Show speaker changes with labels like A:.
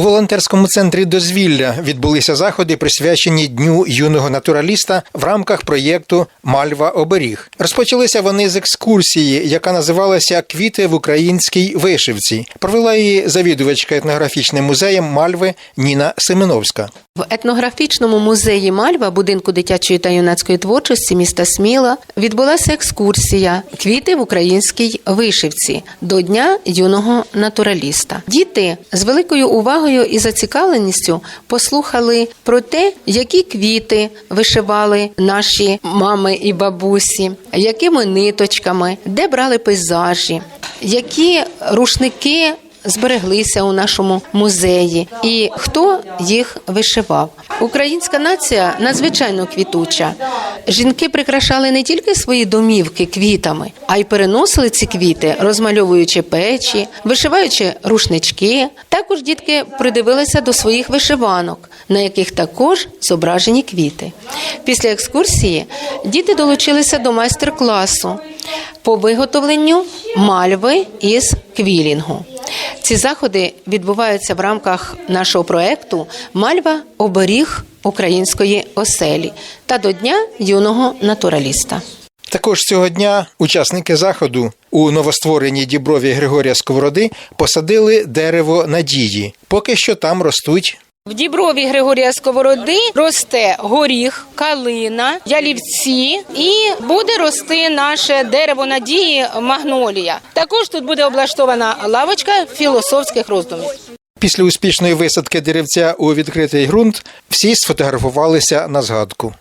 A: У волонтерському центрі дозвілля відбулися заходи, присвячені Дню юного натураліста в рамках проєкту Мальва оберіг. Розпочалися вони з екскурсії, яка називалася Квіти в українській вишивці. Провела її завідувачка етнографічним музеєм Мальви Ніна Семеновська.
B: В етнографічному музеї Мальва будинку дитячої та юнацької творчості міста Сміла відбулася екскурсія Квіти в українській вишивці до Дня юного натураліста. Діти з великою увагою і зацікавленістю послухали про те, які квіти вишивали наші мами і бабусі, якими ниточками, де брали пейзажі, які рушники збереглися у нашому музеї, і хто їх вишивав. Українська нація надзвичайно квітуча. Жінки прикрашали не тільки свої домівки квітами, а й переносили ці квіти, розмальовуючи печі, вишиваючи рушнички. Також дітки придивилися до своїх вишиванок, на яких також зображені квіти. Після екскурсії діти долучилися до майстер-класу по виготовленню мальви із квілінгу. Ці заходи відбуваються в рамках нашого проекту Мальва оберіг української оселі та до Дня юного натураліста.
A: Також цього дня учасники заходу у новоствореній діброві Григорія Сковороди посадили дерево надії. Поки що там ростуть
C: В Діброві Григорія Сковороди росте горіх, калина, ялівці і буде рости наше дерево надії магнолія. Також тут буде облаштована лавочка філософських роздумів.
A: Після успішної висадки деревця у відкритий ґрунт всі сфотографувалися на згадку.